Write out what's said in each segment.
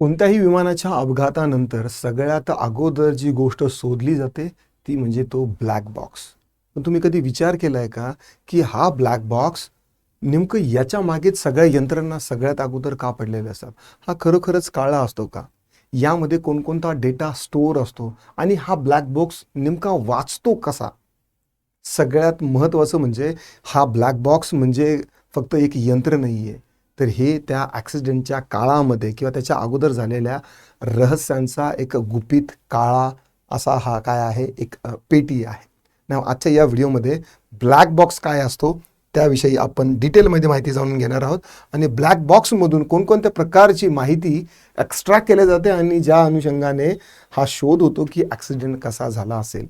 कोणत्याही विमानाच्या अपघातानंतर सगळ्यात अगोदर जी गोष्ट शोधली जाते ती म्हणजे तो ब्लॅक बॉक्स पण तुम्ही कधी विचार केला आहे का की हा ब्लॅक बॉक्स नेमकं याच्या मागेच सगळ्या यंत्रणा सगळ्यात अगोदर का पडलेल्या असतात? हा खरोखरच काळा असतो का? यामध्ये कोणकोणता डेटा स्टोअर असतो आणि हा ब्लॅक बॉक्स नेमका वाचतो कसा? सगळ्यात महत्त्वाचं म्हणजे हा ब्लॅक बॉक्स म्हणजे फक्त एक यंत्र नाही आहे तर हे त्या ॲक्सिडेंटच्या काळामध्ये किंवा त्याच्या अगोदर झालेल्या रहस्यांचा एक गुपित काळा असा हा काय आहे? एक पेटी आहे. ना आजच्या या व्हिडिओमध्ये ब्लॅक बॉक्स काय असतो त्याविषयी आपण डिटेलमध्ये माहिती जाणून घेणार आहोत. आणि ब्लॅक बॉक्समधून कोणकोणत्या प्रकारची माहिती एक्स्ट्रॅक्ट केल्या जाते आणि ज्या अनुषंगाने हा शोध होतो की ॲक्सिडेंट कसा झाला असेल.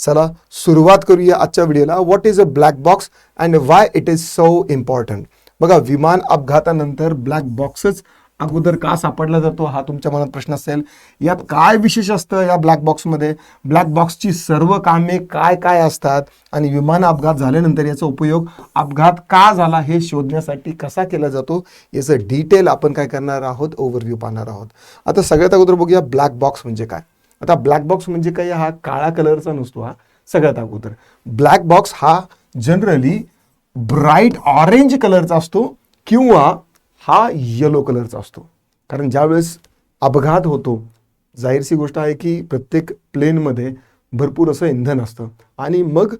चला सुरुवात करूया आजच्या व्हिडिओला. What is a black box and why it is so important बघा विमान अपघातानंतर ब्लॅक बॉक्सच अगोदर का सापडला जातो हा तुमच्या मनात प्रश्न असेल. यात काय विशेष असतं या ब्लॅक बॉक्समध्ये ब्लॅक बॉक्सची सर्व कामे काय काय असतात? आणि विमान अपघात झाल्यानंतर याचा उपयोग अपघात का झाला हे शोधण्यासाठी कसा केला जातो? याचं डिटेल आपण काय करणार आहोत? ओव्हरव्ह्यू पाहणार आहोत. आता सगळ्यात अगोदर बघूया ब्लॅक बॉक्स म्हणजे काय. आता ब्लॅक बॉक्स म्हणजे काय? हा काळा कलरचा नसतो हा सगळ्यात अगोदर. ब्लॅक बॉक्स हा जनरली ब्राईट ऑरेंज कलरचा असतो किंवा हा येलो कलरचा असतो. कारण ज्यावेळेस अपघात होतो जाहीरशी गोष्ट आहे की प्रत्येक प्लेनमध्ये भरपूर असं इंधन असतं आणि मग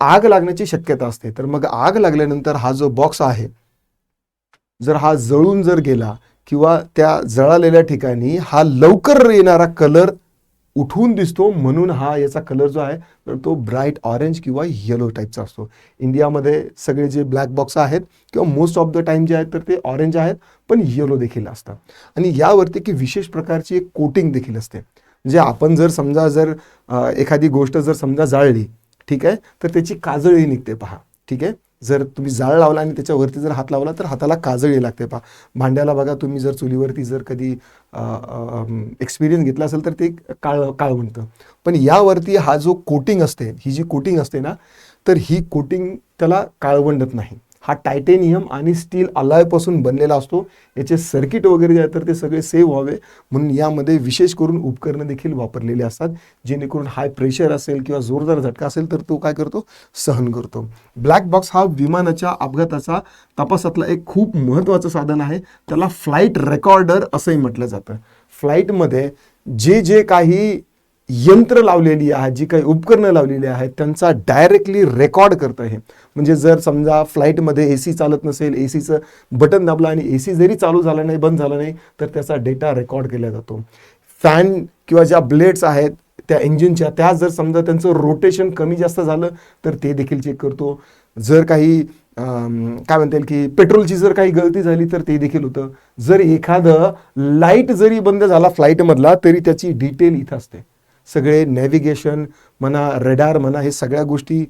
आग लागण्याची शक्यता असते. तर मग आग लागल्यानंतर हा जो बॉक्स आहे जर हा जळून जर गेला किंवा त्या जळालेल्या ठिकाणी हा लवकर येणारा कलर उठून दिसतो म्हणून हा याचा कलर जो आहे तर तो ब्राईट ऑरेंज किंवा येलो टाईपचा असतो. इंडियामध्ये सगळे जे ब्लॅक बॉक्स आहेत किंवा मोस्ट ऑफ द टाईम जे आहेत तर ते ऑरेंज आहेत पण येलो देखील असतात. आणि यावरती की विशेष प्रकारची एक कोटिंग देखील असते. म्हणजे आपण जर समजा जर एखादी गोष्ट जर समजा जाळली ठीक आहे तर त्याची काजळी निघते पहा ठीक आहे. जर तुम्ही जाळ लावला आणि त्याच्यावरती जर हात लावला तर हाताला काजळी लागते. पहा भांड्याला बघा तुम्ही जर चुलीवरती जर कधी एक्सपिरियन्स घेतला असेल तर ते काळ काळ म्हणतं. पण यावरती हा जो कोटिंग असते ही जी कोटिंग असते ना तर ही कोटिंग त्याला काळवंडत नाही. हा टायटेनियम आणि स्टील अलायपासून बनलेला असतो. याचे सर्किट वगैरे जे आहे तर ते सगळे सेव्ह व्हावे. म्हणून यामध्ये विशेष करून उपकरणं देखील वापरलेली असतात. जेणेकरून हाय प्रेशर असेल किंवा जोरदार झटका असेल तर तो काय करतो? सहन करतो. ब्लॅक बॉक्स हा विमानाच्या अपघाताचा तपासातला एक खूप महत्त्वाचं साधन आहे. त्याला फ्लाईट रेकॉर्डर असंही म्हटलं जातं. फ्लाईटमध्ये जे जे काही यंत्र लावलेली आहेत जी काही उपकरणं लावलेली आहेत त्यांचा डायरेक्टली रेकॉर्ड करतं हे म्हणजे जर समजा फ्लाईटमध्ये ए सी चालत नसेल ए सीचं बटन दाबलं आणि ए सी जरी चालू झाला नाही बंद झाला नाही तर त्याचा डेटा रेकॉर्ड केला जातो. फॅन किंवा ज्या ब्लेड्स आहेत त्या इंजिनच्या त्या जर समजा त्यांचं रोटेशन कमी जास्त झालं तर ते देखील चेक करतो. जर काही काय म्हणता येईल की पेट्रोलची जर काही गळती झाली तर ते देखील होतं. जर एखादं लाइट जरी बंद झाला फ्लाईटमधला तरी त्याची डिटेल इथं असते. सगळे नॅव्हिगेशन म्हणा रेडार म्हणा हे सगळ्या गोष्टी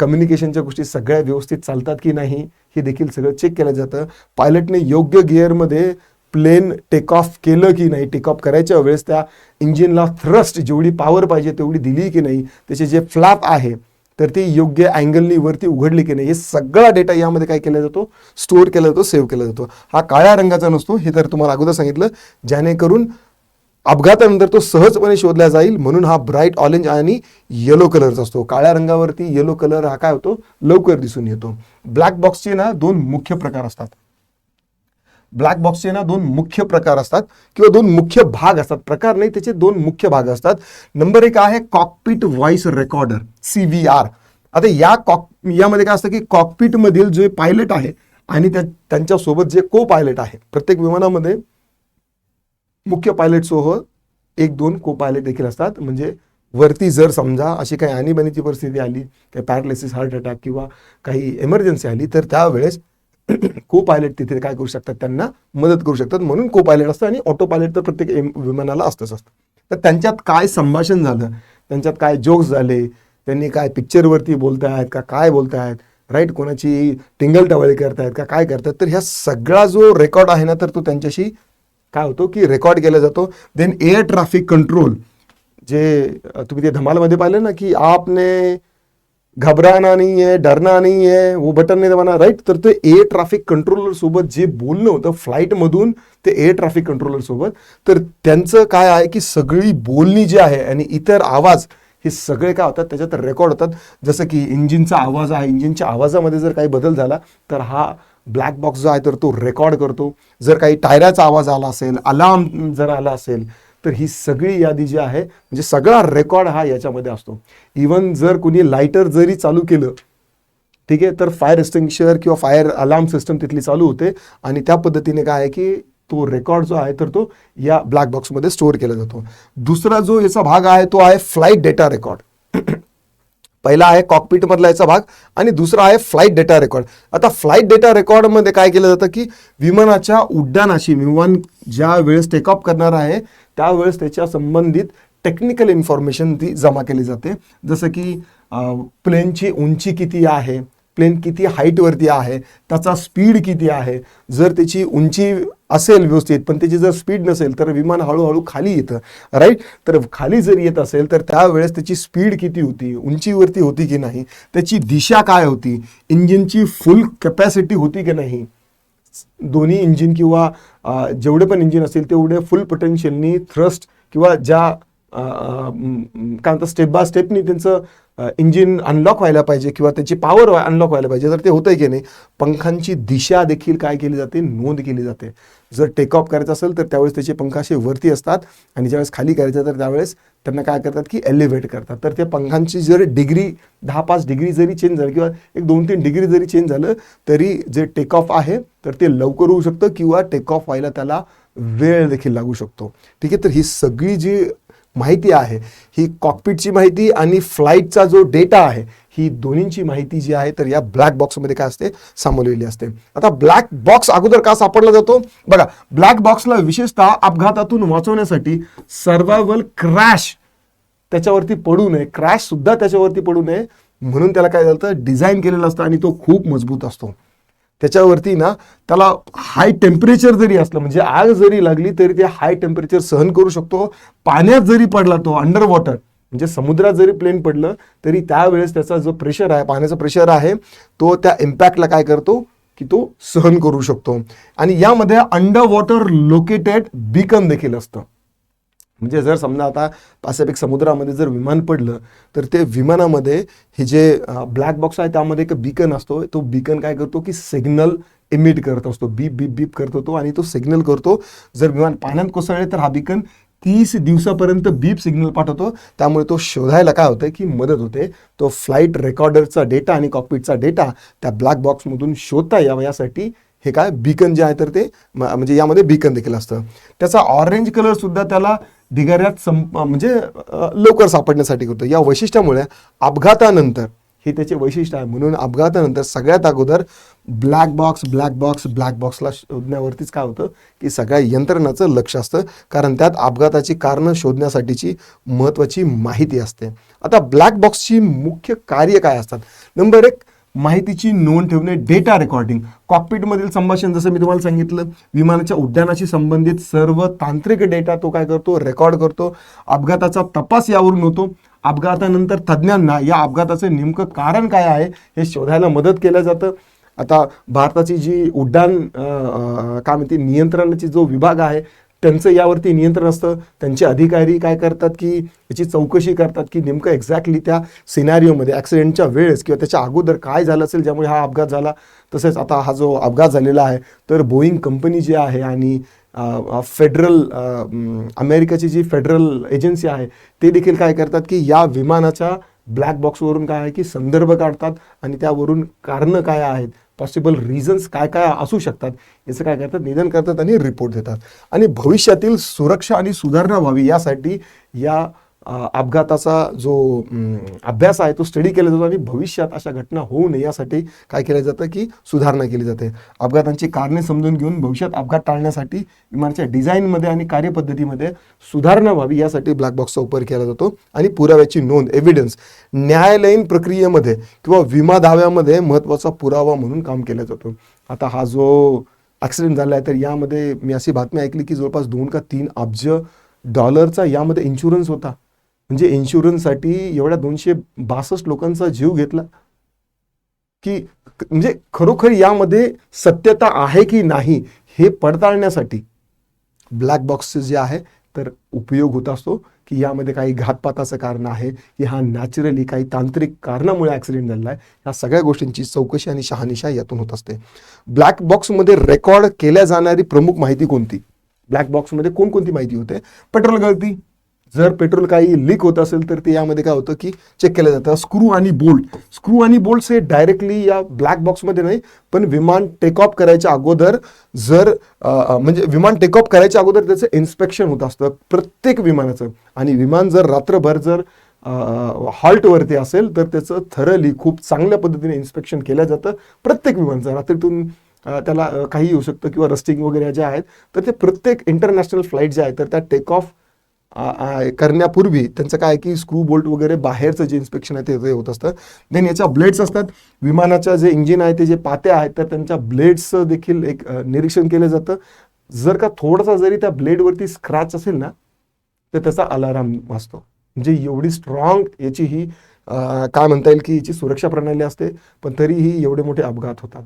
कम्युनिकेशनच्या गोष्टी सगळ्या व्यवस्थित चालतात की नाही हे देखील सगळं चेक केलं जातं. पायलटने योग्य गिअरमध्ये प्लेन टेक ऑफ केलं की नाही टेक ऑफ करायच्या वेळेस त्या इंजिनला थ्रस्ट जेवढी पॉवर पाहिजे तेवढी दिली की नाही त्याचे जे फ्लॅप आहे तर ती योग्य अँगलनी वरती उघडली की नाही हे सगळा डेटा यामध्ये काय केला जातो? स्टोअर केला जातो सेव्ह केला जातो. हा काळ्या रंगाचा नसतो हे तर तुम्हाला अगोदर सांगितलं. जेणेकरून अपघातानंतर तो सहजपणे शोधला जाईल. म्हणून हा ब्राईट ऑरेंज आणि येलो कलरचा असतो. काळ्या रंगावरती येलो कलर हा काय होतो? लवकर दिसून येतो. ब्लॅक बॉक्सचे ना दोन मुख्य प्रकार असतात. ब्लॅक बॉक्सचे ना दोन मुख्य प्रकार असतात किंवा दोन मुख्य भाग असतात. प्रकार नाही त्याचे दोन मुख्य भाग असतात. नंबर एक आहे cockpit voice recorder C V R आता या कॉक यामध्ये काय असतं की कॉकपिट मधील जे पायलट आहे आणि त्या त्यांच्यासोबत जे को पायलट आहे प्रत्येक विमानामध्ये मुख्य पायलटसह एक दोन को पायलट देखील असतात. म्हणजे वरती जर समजा अशी काही आणीबाणीची परिस्थिती आली काही पॅरालिसिस हार्ट अटॅक किंवा काही एमर्जन्सी आली तर त्यावेळेस को पायलट तिथे काय करू शकतात? त्यांना मदत करू शकतात. म्हणून को पायलट असतं आणि ऑटो पायलट तर प्रत्येक विमानाला असतंच असतं. तर त्यांच्यात काय संभाषण झालं? त्यांच्यात काय जोक्स झाले? त्यांनी काय पिक्चरवरती बोलतायत का काय बोलतायत? राईट कोणाची टिंगल टवळी करतायत का काय करतायत? तर ह्या सगळा जो रेकॉर्ड आहे ना तर तो त्यांच्याशी काय होतो की रेकॉर्ड केला जातो. देन एअर ट्रॅफिक कंट्रोल जे तुम्ही ते धमालमध्ये पाहिलं ना की आपने घबराना नाही आहे डरना नाही आहे वो बटन नाही दबाना. राईट तर ते एअर ट्रॅफिक कंट्रोलर सोबत जे बोलणं होतं फ्लाईटमधून ते एअर ट्रॅफिक कंट्रोलर सोबत तर त्यांचं काय आहे की सगळी बोलणी जी आहे आणि इतर आवाज हे सगळे काय होतात त्याच्यात रेकॉर्ड होतात. जसं की इंजिनचा आवाज आहे. इंजिनच्या आवाजामध्ये जर काही बदल झाला तर हा ब्लॅक बॉक्स जो आहे तर तो रेकॉर्ड करतो. जर काही टायराचा आवाज आला असेल अलार्म जर आला असेल तर ही सगळी यादी जी आहे म्हणजे सगळा रेकॉर्ड हा याच्यामध्ये असतो. इवन जर कुणी लायटर जरी चालू केलं ठीक आहे तर फायर एक्सटिंग्विशर किंवा फायर अलार्म सिस्टम तिथली चालू होते. आणि त्या पद्धतीने काय आहे की तो रेकॉर्ड जो आहे तर तो या ब्लॅक बॉक्समध्ये स्टोअर केला जातो. दुसरा जो याचा भाग आहे तो आहे फ्लाईट डेटा रेकॉर्ड पहिला आहे कॉकपीटमधला याचा भाग आणि दुसरा आहे फ्लाईट डेटा रेकॉर्ड आता फ्लाईट डेटा रेकॉर्डमध्ये काय केलं जातं की विमानाच्या उड्डाणाशी विमान ज्या वेळेस टेक ऑफ करणार आहे त्यावेळेस त्याच्या संबंधित टेक्निकल इन्फॉर्मेशन ती जमा केली जाते. जसं की प्लेनची उंची किती आहे प्लेन किती हाईटवरती आहे त्याचा स्पीड किती आहे जर त्याची उंची असेल व्यवस्थित पण त्याची जर स्पीड नसेल तर विमान हळूहळू खाली येतं राईट तर खाली जर येत असेल तर त्यावेळेस त्याची स्पीड किती होती उंचीवरती होती की नाही त्याची दिशा काय होती इंजिनची फुल कॅपॅसिटी होती की नाही दोन्ही इंजिन किंवा जेवढे पण इंजिन असतील तेवढे फुल पोटेन्शियलनी थ्रस्ट किंवा ज्या काय म्हणतात स्टेप बाय स्टेपनी त्यांचं इंजिन अनलॉक व्हायला पाहिजे किंवा त्याची पॉवर अनलॉक व्हायला पाहिजे. तर ते होतंय की नाही पंखांची दिशा देखील काय केली जाते? नोंद केली जाते. जर टेक ऑफ करायचं असेल तर त्यावेळेस त्याचे पंख असे वरती असतात आणि ज्यावेळेस खाली करायचं तर त्यावेळेस त्यांना काय करतात की एलिव्हेट करतात. तर त्या पंखांची जर डिग्री दहा पाच डिग्री जरी चेंज झाली किंवा एक दोन तीन डिग्री जरी चेंज झालं तरी जे टेक ऑफ आहे तर ते लवकर होऊ शकतं किंवा टेक ऑफ व्हायला त्याला वेळ देखील लागू शकतो. ठीक आहे? तर ही सगळी जी माहिती आहे. ही कॉकपिटची माहिती आणि फ्लाईटचा जो डेटा आहे ही दोन्हींची माहिती जी आहे तर या ब्लॅक बॉक्समध्ये काय असते? सामावलेली असते. आता ब्लॅक बॉक्स अगोदर का सापडला जातो? बघा ब्लॅक बॉक्सला विशेषतः अपघातातून वाचवण्यासाठी सर्वायवल क्रॅश त्याच्यावरती पडू नये. क्रॅश सुद्धा त्याच्यावरती पडू नये. म्हणून त्याला काय झालं डिझाईन केलेलं असतं आणि तो खूप मजबूत असतो. त्याच्यावरती ना त्याला हाय टेम्परेचर जरी असलं म्हणजे आग जरी लागली तरी ते हाय टेम्परेचर सहन करू शकतो. पाण्यात जरी पडला तो अंडर वॉटर म्हणजे समुद्रात जरी प्लेन पडलं तरी त्यावेळेस त्याचा जो प्रेशर आहे पाण्याचा प्रेशर आहे तो त्या इम्पॅक्टला काय करतो? की तो सहन करू शकतो. आणि यामध्ये अंडर वॉटर लोकेटेड बिकन देखील असतं. म्हणजे जर समजा आता पॅसिफिक समुद्रामध्ये जर विमान पडलं तर ते विमानामध्ये हे जे ब्लॅक बॉक्स आहे त्यामध्ये एक बिकन असतो. तो बिकन काय करतो की सिग्नल इमिट करत असतो. बीप बीप बीप करतो तो आणि तो सिग्नल करतो. जर विमान पाण्यात कोसळले तर हा बिकन तीस दिवसापर्यंत बीप सिग्नल पाठवतो. त्यामुळे तो शोधायला काय होतं की मदत होते. तो फ्लाईट रेकॉर्डरचा डेटा आणि कॉकपिटचा डेटा त्या ब्लॅक बॉक्समधून शोधता यावा यासाठी हे काय बीकन जे आहे तर ते म्हणजे यामध्ये बीकन देखील असतं. त्याचा ऑरेंज कलर सुद्धा त्याला ढिगाऱ्यात संप म्हणजे लवकर सापडण्यासाठी करतो. या वैशिष्ट्यामुळे अपघातानंतर हे त्याचे वैशिष्ट्य आहे. म्हणून अपघातानंतर सगळ्यात अगोदर black box black box black बॉक्सला शोधण्यावरतीच काय होतं? की सगळ्या यंत्रणाचं लक्ष असतं. कारण त्यात अपघाताची कारणं शोधण्यासाठीची महत्त्वाची माहिती असते. आता ब्लॅक बॉक्सची मुख्य कार्य काय असतात? नंबर एक माहितीची नोंद ठेवणे डेटा रेकॉर्डिंग कॉकपिटमधील संभाषण जसं मी तुम्हाला सांगितलं विमानाच्या उड्डाणाशी संबंधित सर्व तांत्रिक डेटा तो काय करतो? रेकॉर्ड करतो. अपघाताचा तपास यावरून होतो. अपघातानंतर तज्ज्ञांना या अपघाताचं नेमकं कारण काय आहे हे शोधायला मदत केलं जातं. आता भारताची जी उड्डाण काय म्हणते नियंत्रणाची जो विभाग आहे त्यांचं यावरती नियंत्रण असतं. त्यांचे अधिकारी काय करतात की याची चौकशी करतात की नेमकं एक्झॅक्टली त्या सिनारिओमध्ये ॲक्सिडेंटच्या वेळेस किंवा त्याच्या अगोदर काय झालं असेल ज्यामुळे हा अपघात झाला. तसेच आता हा जो अपघात झालेला आहे तर बोईंग कंपनी जी आहे आणि फेडरल अमेरिकेची जी फेडरल एजन्सी आहे ते देखील काय करतात की या विमानाच्या ब्लॅक बॉक्सवरून काय आहे की संदर्भ काढतात आणि त्यावरून कारणं काय आहेत पॉसिबल रिझन्स काय काय असू शकतात याचं काय करतात निदान करतात आणि रिपोर्ट देतात. आणि भविष्यातील सुरक्षा आणि सुधारणा व्हावी यासाठी या अपघाताचा जो अभ्यास आहे तो स्टडी केला जातो आणि भविष्यात अशा घटना होऊ नये यासाठी काय केलं जातं की सुधारणा केली जाते. अपघातांची कारणे समजून घेऊन भविष्यात अपघात टाळण्यासाठी विमानाच्या डिझाईनमध्ये आणि कार्यपद्धतीमध्ये सुधारणा व्हावी यासाठी ब्लॅक बॉक्सचा वापर केला जातो आणि पुराव्याची नोंद एव्हिडन्स न्यायालयीन प्रक्रियेमध्ये किंवा विमा दाव्यामध्ये महत्त्वाचा पुरावा म्हणून काम केला जातो. आता हा जो ॲक्सिडेंट झाला आहे तर यामध्ये मी अशी बातमी ऐकली की जवळपास दोन का तीन अब्ज डॉलरचा यामध्ये इन्शुरन्स होता. म्हणजे इन्शुरन्ससाठी एवढ्या दोनशे बासष्ट लोकांचा जीव घेतला. की म्हणजे खरोखर यामध्ये सत्यता आहे की नाही हे पडताळण्यासाठी ब्लॅक बॉक्सचे जे आहे तर उपयोग होत असतो की यामध्ये काही घातपाताचं कारण आहे की हा नॅचरली काही तांत्रिक कारणामुळे ॲक्सिडेंट झालेला आहे या सगळ्या गोष्टींची चौकशी आणि शहानिशा यातून होत असते. ब्लॅक बॉक्समध्ये रेकॉर्ड केल्या जाणारी प्रमुख माहिती कोणती? ब्लॅक बॉक्समध्ये कोणकोणती माहिती होते? पेट्रोल गळती. जर पेट्रोल काही लीक होत असेल तर ते यामध्ये काय होतं की चेक केलं जातं. स्क्रू आणि बोल्ट. स्क्रू आणि बोल्ट्स हे डायरेक्टली या ब्लॅक बॉक्समध्ये नाही पण विमान टेक ऑफ करायच्या अगोदर जर म्हणजे विमान टेक ऑफ करायच्या अगोदर त्याचं इन्स्पेक्शन होत असतं प्रत्येक विमानाचं. आणि विमान जर रात्रभर जर हॉल्टवरती असेल तर त्याचं थरली खूप चांगल्या पद्धतीने इन्स्पेक्शन केलं जातं. प्रत्येक विमानचं. रात्रीतून त्याला काही येऊ शकतं किंवा रस्टिंग वगैरे ज्या आहेत तर ते प्रत्येक इंटरनॅशनल फ्लाईट जे आहेत तर त्या टेक ऑफ करण्यापूर्वी त्यांचं काय आहे की स्क्रू बोल्ट वगैरे बाहेरचं जे इन्स्पेक्शन आहे ते होत असतं. देन याच्या ब्लेड्स असतात. विमानाच्या जे इंजिन आहे ते जे पात्या आहेत तर त्यांच्या ब्लेड्सचं देखील एक निरीक्षण केलं जातं. जर का थोडासा जरी त्या ब्लेडवरती स्क्रॅच असेल ना तर त्याचा अलाराम वाजतो. म्हणजे एवढी स्ट्रॉंग याची ही काय म्हणता येईल की याची सुरक्षा प्रणाली असते पण तरीही एवढे मोठे अपघात होतात.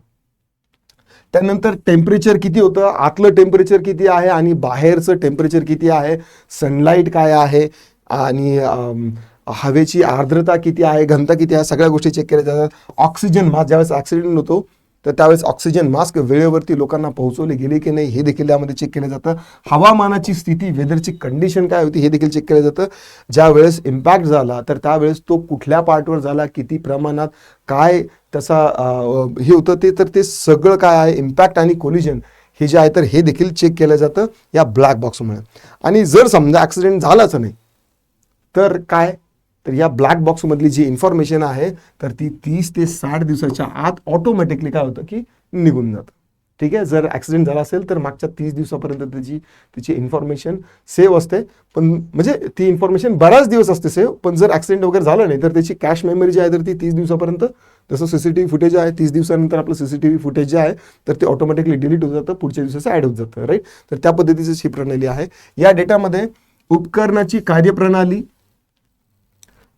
त्यानंतर टेम्परेचर किती होतं? आतलं टेम्परेचर किती आहे? आणि बाहेरचं टेम्परेचर किती आहे? सनलाईट काय आहे? आणि हवेची आर्द्रता किती आहे? घनता किती आहे? सगळ्या गोष्टी चेक केल्या जातात. ऑक्सिजन माझ्या ज्यावेळेस ॲक्सिडेंट होतो तर त्यावेळेस ऑक्सिजन मास्क वेळेवरती लोकांना पोहोचवले गेले की नाही हे देखील यामध्ये चेक केलं जातं. हवामानाची स्थिती वेदरची कंडिशन काय होती हे देखील चेक केलं जातं. ज्या वेळेस इम्पॅक्ट झाला तर त्यावेळेस तो कुठल्या पार्टवर झाला किती प्रमाणात काय त्याचा हे होतं ते तर ते सगळं काय आहे इम्पॅक्ट आणि कोलिजन हे जे आहे तर हे देखील चेक केलं जातं या ब्लॅक बॉक्समुळे आणि जर समजा ॲक्सिडेंट झालाच नाही तर काय? तर या ब्लॅक बॉक्समधली जी इन्फॉर्मेशन आहे तर ती तीस ते साठ दिवसाच्या आत ऑटोमॅटिकली काय होतं की निघून जातं. ठीक आहे? जर ॲक्सिडेंट झाला असेल तर मागच्या तीस दिवसापर्यंत त्याची तिची इन्फॉर्मेशन सेव्ह असते. पण म्हणजे ती इन्फॉर्मेशन बराच दिवस असते सेव्ह पण जर ॲक्सिडेंट वगैरे झालं नाही तर त्याची कॅश मेमरी जी आहे तर ती तीस दिवसापर्यंत जसं C C T V footage आहे तीस दिवसानंतर आपलं C C T V footage जे आहे तर ते ऑटोमॅटिकली डिलीट होत जातं पुढच्या दिवसाचं ॲड होत जातं राईट तर त्या पद्धतीची ही प्रणाली आहे. या डेटामध्ये उपकरणाची कार्यप्रणाली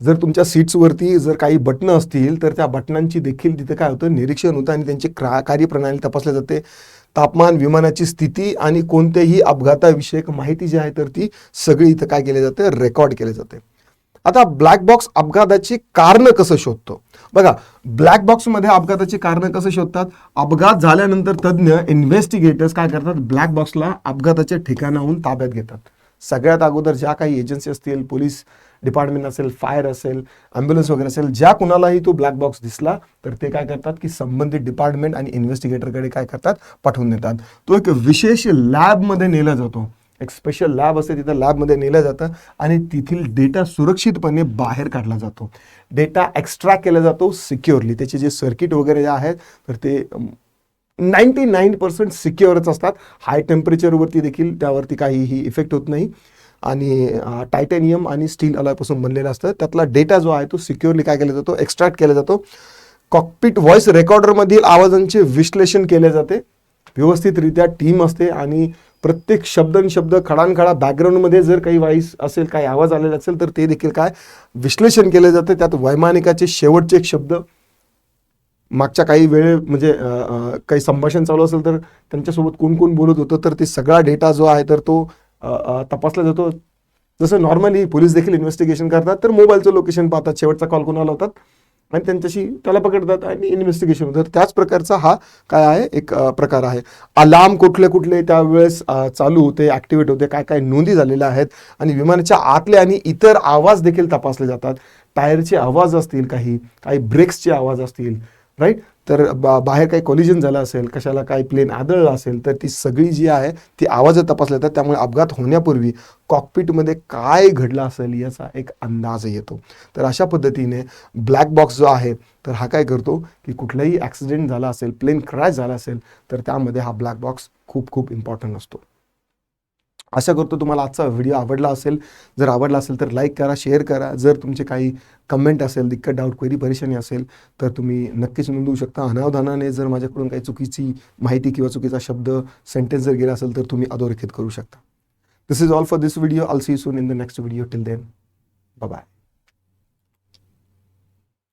जर तुमच्या सीट्सवरती जर काही बटणं असतील तर त्या बटनांची देखील तिथे काय होतं निरीक्षण होतं आणि त्यांची क्रा कार्यप्रणाली तपासल्या जाते. तापमान विमानाची स्थिती आणि कोणत्याही अपघाताविषयक माहिती जी आहे तर ती सगळी इथं काय केली जाते रेकॉर्ड केली जाते. आता ब्लॅक बॉक्स अपघाताची कारणं कसं शोधतो? बघा ब्लॅक बॉक्समध्ये अपघाताची कारणं कसं शोधतात? अपघात झाल्यानंतर तज्ज्ञ इन्व्हेस्टिगेटर्स काय करतात? ब्लॅक बॉक्सला अपघाताच्या ठिकाणाहून ताब्यात घेतात. सगळ्यात अगोदर ज्या काही एजन्सी असतील पोलीस डिपार्टमेंट असेल फायर असेल ॲम्ब्युलन्स वगैरे असेल ज्या कुणालाही तो ब्लॅक बॉक्स दिसला तर ते काय करतात की संबंधित डिपार्टमेंट आणि इन्व्हेस्टिगेटरकडे काय करतात पाठवून देतात. तो एक विशेष लॅबमध्ये नेला जातो. एक स्पेशल लॅब असते तिथं लॅबमध्ये नेलं जातं आणि तेथील डेटा सुरक्षितपणे बाहेर काढला जातो. डेटा एक्स्ट्रॅक्ट केला जातो सिक्युअरली त्याचे जे सर्किट वगैरे जे आहेत तर ते नाईन्टी नाईन पर्सेंट सिक्युअरच असतात. हाय टेम्परेचरवरती देखील त्यावरती काहीही इफेक्ट होत नाही. आणि टायटॅनियम आणि स्टील अलॉयपासून बनलेलं असतं. त्यातला डेटा जो आहे तो सिक्युअरली काय केला जातो? एक्स्ट्रॅक्ट केला जातो. कॉकपिट व्हॉइस रेकॉर्डरमधील आवाजांचे विश्लेषण केले जाते. व्यवस्थितरित्या टीम असते आणि प्रत्येक शब्द आणि शब्द खडानखडा बॅकग्राऊंडमध्ये जर काही व्हॉइस असेल काही आवाज आलेला असेल तर ते देखील काय? विश्लेषण केले जाते. त्यात वैमानिकाचे शेवटचे एक शब्द. मागच्या काही वेळे म्हणजे काही संभाषण चालू असेल तर त्यांच्यासोबत कोण कोण बोलत होतं तर ते सगळा डेटा जो आहे तर तो तपासला जातो. जसं नॉर्मली पोलीस देखील इन्व्हेस्टिगेशन करतात तर मोबाईलचं लोकेशन पाहतात. शेवटचा कॉल कोणाला होतात? आणि त्यांच्याशी त्याला पकडतात आणि इन्व्हेस्टिगेशन होतं. त्याच प्रकारचा हा काय आहे? एक प्रकार आहे. अलार्म कुठले कुठले त्यावेळेस चालू होते ॲक्टिवेट होते काय काय नोंदी झालेल्या आहेत? आणि विमानाच्या आतले आणि इतर आवाज देखील तपासले जातात. टायरचे आवाज असतील काही काही ब्रेक्सचे आवाज असतील राईट तर बा बाहेर काही कोलिजन झालं असेल कशाला काही प्लेन आदळलं असेल तर ती सगळी जी आहे ती आवाज तपासल्या जातात. त्यामुळे अपघात होण्यापूर्वी कॉकपिटमध्ये काय घडलं असेल याचा एक अंदाज येतो. तर अशा पद्धतीने ब्लॅक बॉक्स जो आहे तर हा काय करतो की कुठलाही ॲक्सिडेंट झाला असेल प्लेन क्रॅश झाला असेल तर त्यामध्ये हा ब्लॅक बॉक्स खूप खूप इम्पॉर्टंट असतो. आशा करतो तुम्हाला आजचा व्हिडिओ आवडला असेल. जर आवडला असेल तर लाईक करा शेअर करा. जर तुमचे काही कमेंट असेल दिक्कत डाऊट क्वेरी परेशानी असेल तर तुम्ही नक्कीच नोंदवू शकता. अनावधानाने जर माझ्याकडून काही चुकीची माहिती किंवा चुकीचा शब्द सेंटेन्स जर गेला असेल तर तुम्ही अधोरेखित करू शकता. This is all for this video all see soon in the next video till then bye